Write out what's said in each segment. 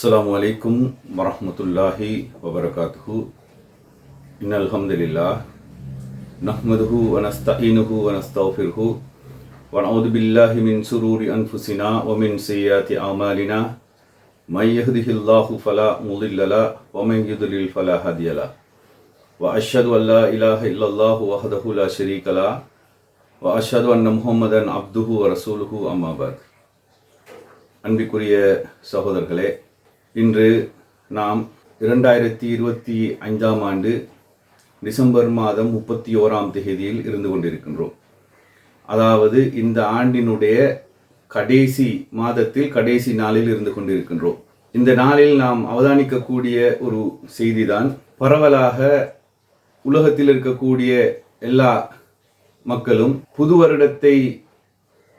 السلام عليكم ورحمة الله وبركاته. إن الحمد لله نحمده ونستعينه ونستغفره ونعوذ بالله من سرور أنفسنا ومن سيئات أعمالنا. من يهده الله فلا مضل له ومن يضلل فلا هادي له. وأشهد أن لا إله إلا الله وحده لا شريك له. وأشهد أن محمدا عبده ورسوله أما بعد. அன்பிற்குரிய சகோதரர்களே இன்று நாம் இரண்டாயிரத்தி இருபத்தி ஐந்தாம் ஆண்டு டிசம்பர் மாதம் முப்பத்தி ஓராம் தேதியில் இருந்து கொண்டிருக்கின்றோம். அதாவது இந்த ஆண்டினுடைய கடைசி மாதத்தில் கடைசி நாளில் இருந்து கொண்டிருக்கின்றோம். இந்த நாளில் நாம் அவதானிக்கக்கூடிய ஒரு செய்திதான் பரவலாக உலகத்தில் இருக்கக்கூடிய எல்லா மக்களும் புது வருடத்தை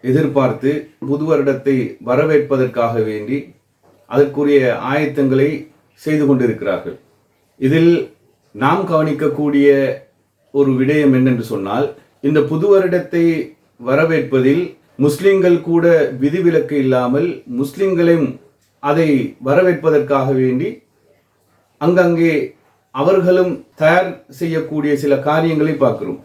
எதிர்பார்த்து புது வருடத்தை வரவேற்பதற்காக வேண்டி அதற்குரிய ஆயத்தங்களை செய்து கொண்டிருக்கிறார்கள். இதில் நாம் கவனிக்கக்கூடிய ஒரு விடயம் என்னென்று சொன்னால் இந்த புது வருடத்தை வரவேற்பதில் முஸ்லிம்கள் கூட விதிவிலக்கு இல்லாமல் முஸ்லிம்களையும் அதை வரவேற்பதற்காக வேண்டி அங்கங்கே அவர்களும் தயார் செய்யக்கூடிய சில காரியங்களை பார்க்கிறோம்.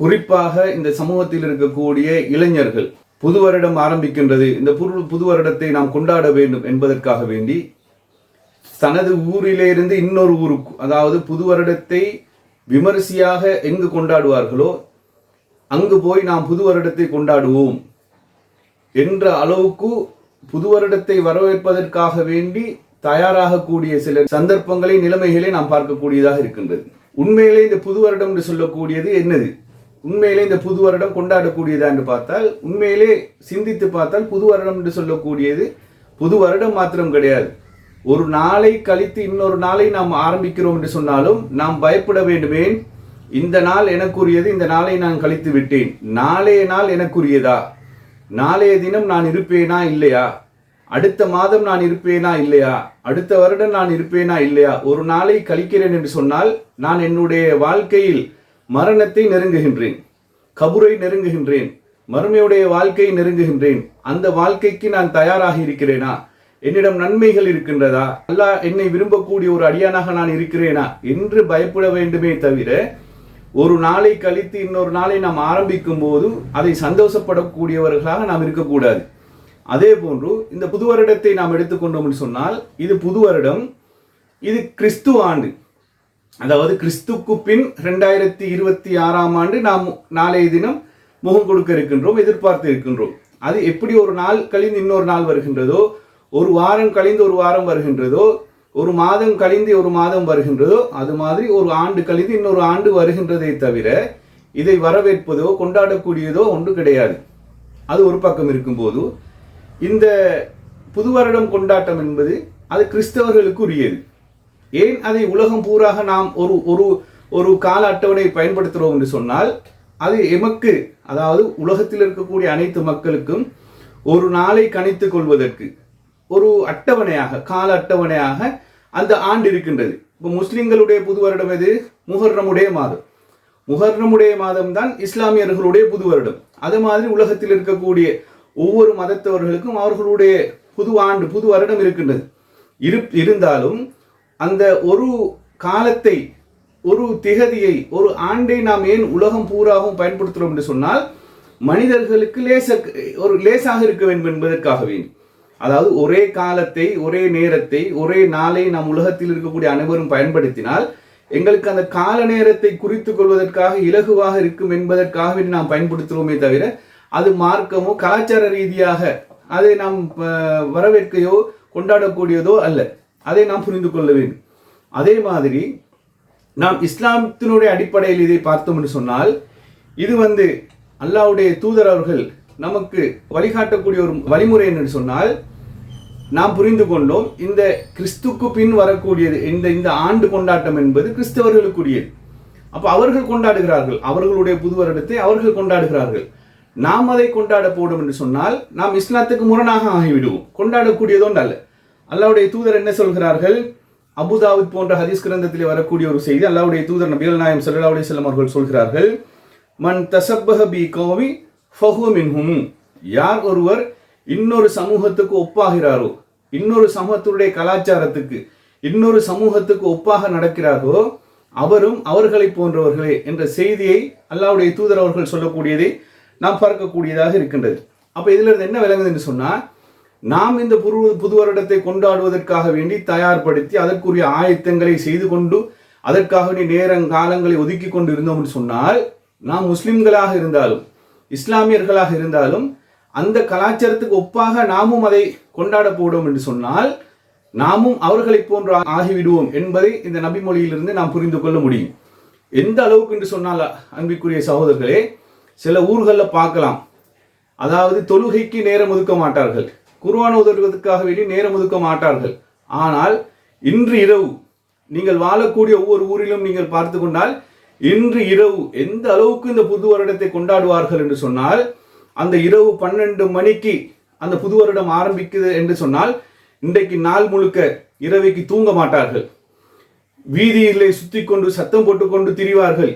குறிப்பாக இந்த சமூகத்தில் இருக்கக்கூடிய இளைஞர்கள். புது வருடம் ஆரம்பிக்கின்றது. இந்த புது புது வருடத்தை நாம் கொண்டாட வேண்டும் என்பதற்காக வேண்டி தனது ஊரிலிருந்து இன்னொரு ஊருக்கு அதாவது புது வருடத்தை விமரிசையாக எங்கு கொண்டாடுவார்களோ அங்கு போய் நாம் புது வருடத்தை கொண்டாடுவோம் என்ற அளவுக்கு புது வருடத்தை வரவேற்பதற்காக வேண்டி தயாராகக்கூடிய சில சந்தர்ப்பங்களை நிலைமைகளை நாம் பார்க்கக்கூடியதாக இருக்கின்றது. உண்மையிலே இந்த புது வருடம் என்று சொல்லக்கூடியது என்னது? உண்மையிலே இந்த புது வருடம் கொண்டாடக்கூடியதா என்று பார்த்தால் உண்மையிலே சிந்தித்து பார்த்தால் புது வருடம் என்று சொல்லக்கூடியது புது வருடம் மாத்திரம் கிடையாது. ஒரு நாளை கழித்து இன்னொரு நாளை நாம் ஆரம்பிக்கிறோம் என்று சொன்னாலும் நாம் பயப்பட வேண்டுமே. இந்த நாள் எனக்குரியது இந்த நாளை நான் கழித்து விட்டேன். நாளைய நாள் எனக்குரியதா? நாளைய தினம் நான் இருப்பேனா இல்லையா? அடுத்த மாதம் நான் இருப்பேனா இல்லையா? அடுத்த வருடம் நான் இருப்பேனா இல்லையா? ஒரு நாளை கழிக்கிறேன் என்று சொன்னால் நான் என்னுடைய வாழ்க்கையில் மரணத்தை நெருங்குகின்றேன் கபுரை நெருங்குகின்றேன் மறுமையுடைய வாழ்க்கையை நெருங்குகின்றேன். அந்த வாழ்க்கைக்கு நான் தயாராக இருக்கிறேனா? என்னிடம் நன்மைகள் இருக்கின்றதா? அல்லாஹ் என்னை விரும்பக்கூடிய ஒரு அடியானாக நான் இருக்கிறேனா? என்று பயப்பட வேண்டுமே தவிர ஒரு நாளை கழித்து இன்னொரு நாளை நாம் ஆரம்பிக்கும் போது அதை சந்தோஷப்படக்கூடியவர்களாக நாம் இருக்கக்கூடாது. அதே போன்று இந்த புது வருடத்தை நாம் எடுத்துக்கொண்டோம் சொன்னால் இது புது வருடம் இது கிறிஸ்துவ ஆண்டு. அதாவது கிறிஸ்துக்கு பின் ரெண்டாயிரத்தி இருபத்தி ஆறாம் ஆண்டு நாம் நாளைய தினம் முகம் கொடுக்க இருக்கின்றோம் எதிர்பார்த்து இருக்கின்றோம். அது எப்படி ஒரு நாள் கழிந்து இன்னொரு நாள் வருகின்றதோ ஒரு வாரம் கழிந்து ஒரு வாரம் வருகின்றதோ ஒரு மாதம் கழிந்து ஒரு மாதம் வருகின்றதோ அது மாதிரி ஒரு ஆண்டு கழிந்து இன்னொரு ஆண்டு வருகின்றதை தவிர இதை வரவேற்பதோ கொண்டாடக்கூடியதோ ஒன்று கிடையாது. அது ஒரு பக்கம் இருக்கும்போது இந்த புது வருடம் கொண்டாட்டம் என்பது அது கிறிஸ்தவர்களுக்கு உரியது ஏன் அதை உலகம் பூராக நாம் ஒரு ஒரு ஒரு கால அட்டவணை பயன்படுத்துகிறோம் என்று சொன்னால் அது எமக்கு அதாவது உலகத்தில் இருக்கக்கூடிய அனைத்து மக்களுக்கும் ஒரு நாளை கணித்து கொள்வதற்கு ஒரு அட்டவணையாக கால அட்டவணையாக அந்த ஆண்டு இருக்கின்றது. இப்போ முஸ்லிம்களுடைய புது வருடம் எது? முஹர்ரமுடைய மாதம். முஹர்ரமுடைய மாதம் தான் இஸ்லாமியர்களுடைய புது வருடம். அது மாதிரி உலகத்தில் இருக்கக்கூடிய ஒவ்வொரு மதத்தவர்களுக்கும் அவர்களுடைய புது ஆண்டு புது வருடம் இருக்கின்றது. இரு இருந்தாலும் அந்த ஒரு காலத்தை ஒரு திகதியை ஒரு ஆண்டை நாம் ஏன் உலகம் பூராகவும் பயன்படுத்துகிறோம் என்று சொன்னால் மனிதர்களுக்கு லேச ஒரு லேசாக இருக்க வேண்டும் என்பதற்காக வேண்டும் அதாவது ஒரே காலத்தை ஒரே நேரத்தை ஒரே நாளை நாம் உலகத்தில் இருக்கக்கூடிய அனைவரும் பயன்படுத்தினால் எங்களுக்கு அந்த கால நேரத்தை குறித்து கொள்வதற்காக இலகுவாக இருக்கும் என்பதற்காக நாம் பயன்படுத்துகிறோமே தவிர அது மார்க்கமோ கலாச்சார ரீதியாக அதை நாம் வரவேற்கையோ கொண்டாடக்கூடியதோ அல்ல. அதை நாம் புரிந்து கொள்ள வேண்டும். அதே மாதிரி நாம் இஸ்லாமத்தினுடைய அடிப்படையில் இதை பார்த்தோம் என்று சொன்னால் இது வந்து அல்லாவுடைய தூதர் அவர்கள் நமக்கு வழிகாட்டக்கூடிய ஒரு வழிமுறை என்று சொன்னால் நாம் புரிந்து கொண்டோம் இந்த கிறிஸ்துக்கு பின் வரக்கூடியது இந்த இந்த ஆண்டு கொண்டாட்டம் என்பது கிறிஸ்தவர்களுக்குரியது. அப்போ அவர்கள் கொண்டாடுகிறார்கள் அவர்களுடைய புது வருடத்தை அவர்கள் கொண்டாடுகிறார்கள். நாம் அதை கொண்டாட போடும் என்று சொன்னால் நாம் இஸ்லாத்துக்கு முரணாக ஆகிவிடுவோம். கொண்டாடக்கூடியதோண்டு அல்ல அல்லாவுடைய தூதர் என்ன சொல்கிறார்கள்? அபுதாவுத் போன்ற ஹதீஸ் கிரந்தத்திலே வரக்கூடிய ஒரு செய்தி அல்லாவுடைய தூதர் நபிகள் நாயம் சல்லா அலி செல்லம் அவர்கள் சொல்கிறார்கள் மன் தசப்பஹ பி கோவி ஃபஹு மின்ஹும். யார் ஒருவர் இன்னொரு சமூகத்துக்கு ஒப்பாகிறாரோ இன்னொரு சமூகத்துடைய கலாச்சாரத்துக்கு இன்னொரு சமூகத்துக்கு ஒப்பாக நடக்கிறாரோ அவரும் அவர்களை போன்றவர்களே என்ற செய்தியை அல்லாவுடைய தூதர் அவர்கள் சொல்லக்கூடியதை நாம் பார்க்கக்கூடியதாக இருக்கின்றது. அப்போ இதிலிருந்து என்ன விளங்குதுன்னு சொன்னால் நாம் இந்த புது புது வருடத்தை கொண்டாடுவதற்காக வேண்டி தயார்படுத்தி அதற்குரிய ஆயத்தங்களை செய்து கொண்டு அதற்காக வேண்டிய நேரங்காலங்களை ஒதுக்கி கொண்டு இருந்தோம்னு சொன்னால் நாம் முஸ்லிம்களாக இருந்தாலும் இஸ்லாமியர்களாக இருந்தாலும் அந்த கலாச்சாரத்துக்கு ஒப்பாக நாமும் அதை கொண்டாட போடும் என்று சொன்னால் நாமும் அவர்களைப் போன்று ஆகிவிடுவோம் என்பதை இந்த நபிமொழியிலிருந்து நாம் புரிந்து கொள்ள முடியும். எந்த அளவுக்கு என்று சொன்னால் அன்பிற்குரிய சகோதரர்களே சில ஊர்களில் பார்க்கலாம். அதாவது தொழுகைக்கு நேரம் ஒதுக்க மாட்டார்கள். குர்ஆன் ஓதுவதற்காக வேண்டி நேரம் ஒதுக்க மாட்டார்கள். ஆனால் இன்று இரவு நீங்கள் வாழக்கூடிய ஒவ்வொரு ஊரிலும் நீங்கள் பார்த்து கொண்டால் இன்று இரவு எந்த அளவுக்கு இந்த புது வருடத்தை கொண்டாடுவார்கள் என்று சொன்னால் அந்த இரவு பன்னெண்டு மணிக்கு அந்த புது வருடம் ஆரம்பிக்குது என்று சொன்னால் இன்றைக்கு நாள் முழுக்க இரவைக்கு தூங்க மாட்டார்கள். வீதியிலே சுத்தி கொண்டு சத்தம் போட்டுக்கொண்டு திரிவார்கள்.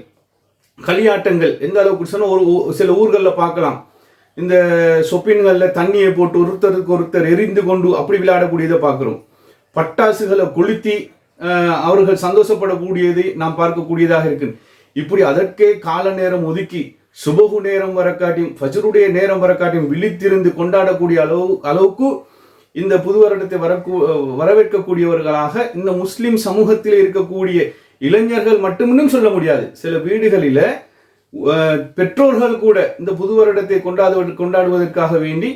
களியாட்டங்கள் எந்த அளவுக்கு சொன்னால் ஒரு சில ஊர்களில் பார்க்கலாம். இந்த சொப்பின்களில் தண்ணியை போட்டு ஒருத்தருக்கு ஒருத்தர் எரிந்து கொண்டு அப்படி விளையாடக்கூடியதை பார்க்குறோம். பட்டாசுகளை கொளுத்தி அவர்கள் சந்தோஷப்படக்கூடியதை நாம் பார்க்கக்கூடியதாக இருக்கு இப்படி அதற்கே கால நேரம் ஒதுக்கி சுபகு நேரம் வரக்காட்டியும் ஃபஜருடைய நேரம் வரக்காட்டியும் விழித்திருந்து கொண்டாடக்கூடிய அளவு அளவுக்கு இந்த புது வருடத்தை வரக்கூ வரவேற்கக்கூடியவர்களாக இந்த முஸ்லிம் சமூகத்தில் இருக்கக்கூடிய இளைஞர்கள் மட்டும்னு சொல்ல முடியாது. சில வீடுகளில் பெற்றோர்கள் கூட இந்த புது வருடத்தை கொண்டாடுவது கொண்டாடுவதற்காக வேண்டி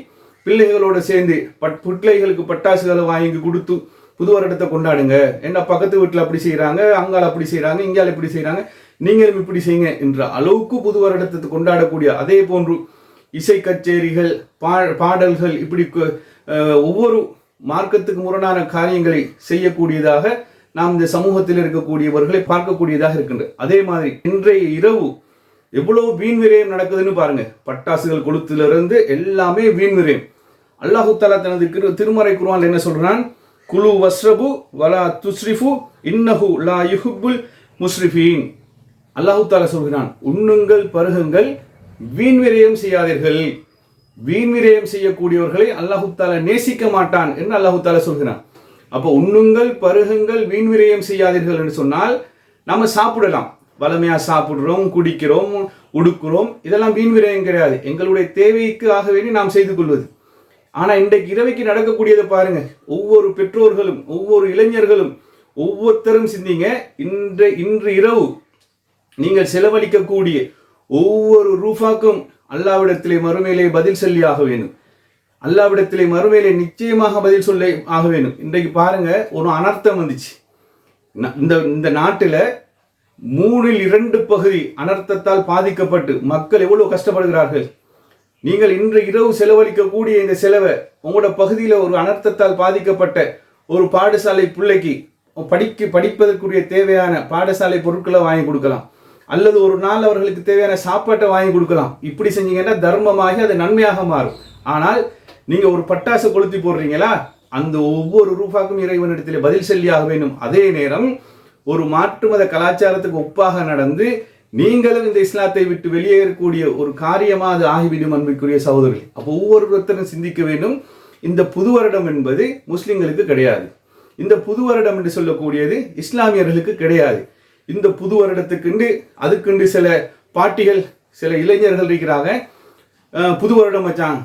பிள்ளைகளோட சேர்ந்து பட் பிள்ளைகளுக்கு பட்டாசுகளை வாங்கி கொடுத்து புது வருடத்தை கொண்டாடுங்க. என்ன பக்கத்து வீட்டில் அப்படி செய்கிறாங்க அங்கால அப்படி செய்கிறாங்க இங்கால இப்படி செய்கிறாங்க நீங்களும் இப்படி செய்யுங்க என்ற அளவுக்கு புது வருடத்தை கொண்டாடக்கூடிய அதே போன்று இசை கச்சேரிகள் பா பாடல்கள் இப்படி கு- ஒவ்வொரு மார்க்கத்துக்கு முரணான காரியங்களை செய்யக்கூடியதாக நாம் இந்த சமூகத்தில் இருக்கக்கூடியவர்களை பார்க்கக்கூடியதாக இருக்கின்றது அதே மாதிரி இன்றைய இரவு எவ்வளவு வீண் விரயம் நடக்குதுன்னு பாருங்க. பட்டாசுகள் கொளுத்திலிருந்து எல்லாமே வீண் விரயம். அல்லாஹு தனது திரு- திருமறை குருவான் என்ன சொல்றான்? குலு வஸ்ரபு வலா துஸ்ரிஃபு இன்னஹு லா யுஹுபுல் முஸ்ரிஃபீன். அல்லாஹு தாலா சொல்கிறான் உண்ணுங்கள் பருகுங்கள் வீண் விரயம் செய்யாதீர்கள். வீண் விரயம் செய்யக்கூடியவர்களை அல்லாஹு தாலா நேசிக்க மாட்டான் என்று அல்லாஹு தாலா சொல்கிறான். அப்போ உண்ணுங்கள் பருகுங்கள் வீண் விரயம் செய்யாதீர்கள் என்று சொன்னால் நாம் சாப்பிடலாம். வளமையா சாப்பிடுறோம் குடிக்கிறோம் உடுக்கிறோம் இதெல்லாம் வீண் விரயம் கிடையாது. எங்களுடைய தேவைக்கு ஆக வேண்டி நாம் செய்து கொள்வது. ஆனால் இன்றைக்கு இரவைக்கு நடக்கக்கூடியதை பாருங்க. ஒவ்வொரு பெற்றோர்களும் ஒவ்வொரு இளைஞர்களும் ஒவ்வொருத்தரும் சிந்திங்க இன்று இன்று இரவு நீங்கள் செலவழிக்கக்கூடிய ஒவ்வொரு ரூபாக்கும் அல்லாவிடத்திலே மறுமையிலே பதில் சொல்லி ஆக வேணும் அல்லாவிடத்திலே மறுமையிலே நிச்சயமாக பதில் சொல்ல ஆக வேணும் இன்றைக்கு பாருங்க ஒரு அனர்த்தம் வந்துச்சு. ந- இந்த இந்த நாட்டில் மூணில் இரண்டு பகுதி அனர்த்தத்தால் பாதிக்கப்பட்டு மக்கள் எவ்வளவு கஷ்டப்படுகிறார்கள்? நீங்கள் இன்று இரவு செலவழிக்கக்கூடிய இந்த செலவை உங்களோட பகுதியில் ஒரு அனர்த்தத்தால் பாதிக்கப்பட்ட ஒரு பாடசாலை பிள்ளைக்கு படிக்க படிப்பதற்குரிய தேவையான பாடசாலை பொருட்களை வாங்கி கொடுக்கலாம். அல்லது ஒரு நாள் அவர்களுக்கு தேவையான சாப்பாட்டை வாங்கி கொடுக்கலாம். இப்படி செஞ்சீங்கன்னா தர்மமாகி அது நன்மையாக மாறும். ஆனால் நீங்கள் ஒரு பட்டாசு கொளுத்தி போடுறீங்களா? அந்த ஒவ்வொரு ரூபாக்கும் இறைவனிடத்தில் பதில் சொல்லியாக வேண்டும். அதே நேரம் ஒரு மாற்று மத கலாச்சாரத்துக்கு ஒப்பாக நடந்து நீங்களும் இந்த இஸ்லாத்தை விட்டு வெளியேறக்கூடிய ஒரு காரியமா அது ஆகிவிடும் அன்புக்குரிய சகோதரர்கள். அப்போ ஒவ்வொருத்தரும் சிந்திக்க வேண்டும். இந்த புது வருடம் என்பது முஸ்லிம்களுக்கு கிடையாது. இந்த புது வருடம் என்று சொல்லக்கூடியது இஸ்லாமியர்களுக்கு கிடையாது. இந்த புது வருடத்துக்குண்டு அதுக்குண்டு சில பாட்டிகள் சில இளைஞர்கள் இருக்கிறாங்க. புது வருடம் வச்சாங்க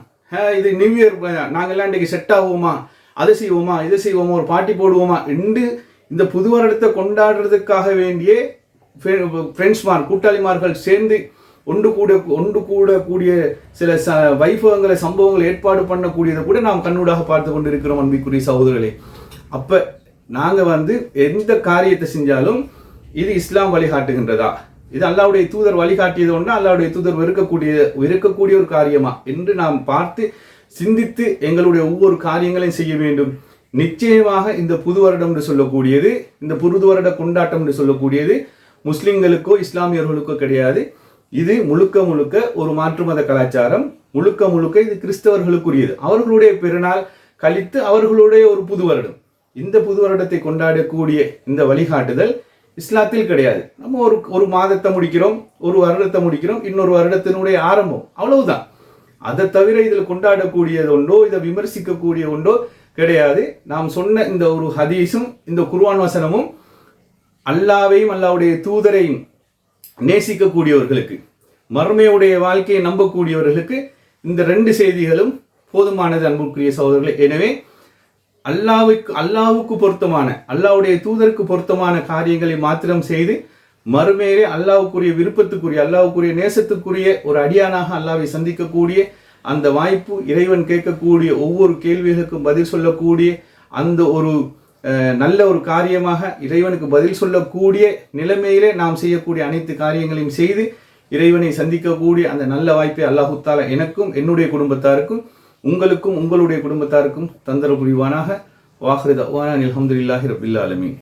இது நியூ இயர் நாங்கள்லாம் இன்றைக்கி செட் ஆகுவோமா? அதை செய்வோமா? இதை செய்வோமா? ஒரு பாட்டி போடுவோமா? என்று இந்த புது வருடத்தை கொண்டாடுறதுக்காக வேண்டிய ஃப்ரெண்ட்ஸ்மார் கூட்டாளிமார்கள் சேர்ந்து ஒன்று கூட ஒன்று கூடக்கூடிய சில ச வைபவங்களை சம்பவங்களை ஏற்பாடு பண்ணக்கூடியதை கூட நாம் கண்ணூடாக பார்த்து கொண்டு இருக்கிறோம் அன்பிக்குரிய சகோதரர்களே. அப்போ நாங்கள் வந்து எந்த காரியத்தை செஞ்சாலும் இது இஸ்லாம் வழிகாட்டுகின்றதா? இது அல்லாவுடைய தூதர் வழிகாட்டியது ஒன்றா அல்லாவுடைய தூதர் வெறுக்கக்கூடிய வெறுக்கக்கூடிய ஒரு காரியமா? என்று நாம் பார்த்து சிந்தித்து எங்களுடைய ஒவ்வொரு காரியங்களையும் செய்ய வேண்டும். நிச்சயமாக இந்த புது வருடம் என்று சொல்லக்கூடியது இந்த புது வருட கொண்டாட்டம் என்று சொல்லக்கூடியது முஸ்லிம்களுக்கோ இஸ்லாமியர்களுக்கோ கிடையாது. இது முழுக்க முழுக்க ஒரு மாற்று மத கலாச்சாரம். முழுக்க முழுக்க இது கிறிஸ்தவர்களுக்குரியது. அவர்களுடைய பெருநாள் கழித்து அவர்களுடைய ஒரு புது வருடம். இந்த புது வருடத்தை கொண்டாடக்கூடிய இந்த வழிகாட்டுதல் இஸ்லாத்தில் கிடையாது. நம்ம ஒரு ஒரு மாதத்தை முடிக்கிறோம் ஒரு வருடத்தை முடிக்கிறோம் இன்னொரு வருடத்தினுடைய ஆரம்பம். அவ்வளவுதான். அதை தவிர இதில் கொண்டாடக்கூடியது ஒன்றோ இதை விமர்சிக்கக்கூடிய ஒன்றோ கிடையாது. நாம் சொன்ன இந்த ஒரு ஹதீஸும் இந்த குர்வான் வசனமும் அல்லாவையும் அல்லாவுடைய தூதரையும் நேசிக்கக்கூடியவர்களுக்கு மறுமையுடைய வாழ்க்கையை நம்பக்கூடியவர்களுக்கு இந்த ரெண்டு செய்திகளும் போதுமானது அன்புக்குரிய சகோதரர்களே. எனவே அல்லாவுக்கு அல்லாவுக்கு பொருத்தமான அல்லாவுடைய தூதருக்கு பொருத்தமான காரியங்களை மாத்திரம் செய்து மறுமையிலே அல்லாவுக்குரிய விருப்பத்துக்குரிய அல்லாவுக்குரிய நேசத்துக்குரிய ஒரு அடியானாக அல்லாவை சந்திக்கக்கூடிய அந்த வாய்ப்பு இறைவன் கேட்கக்கூடிய ஒவ்வொரு கேள்விகளுக்கும் பதில் சொல்லக்கூடிய அந்த ஒரு நல்ல ஒரு காரியமாக இறைவனுக்கு பதில் சொல்லக்கூடிய நிலைமையிலே நாம் செய்யக்கூடிய அனைத்து காரியங்களையும் செய்து இறைவனை சந்திக்கக்கூடிய அந்த நல்ல வாய்ப்பை அல்லாஹுத்தால எனக்கும் என்னுடைய குடும்பத்தாருக்கும் உங்களுக்கும் உங்களுடைய குடும்பத்தாருக்கும் தந்தர புரிவானாக வாஹ்ரித அல்ஹம்துலில்லாஹி ரபில் ஆலமீன்.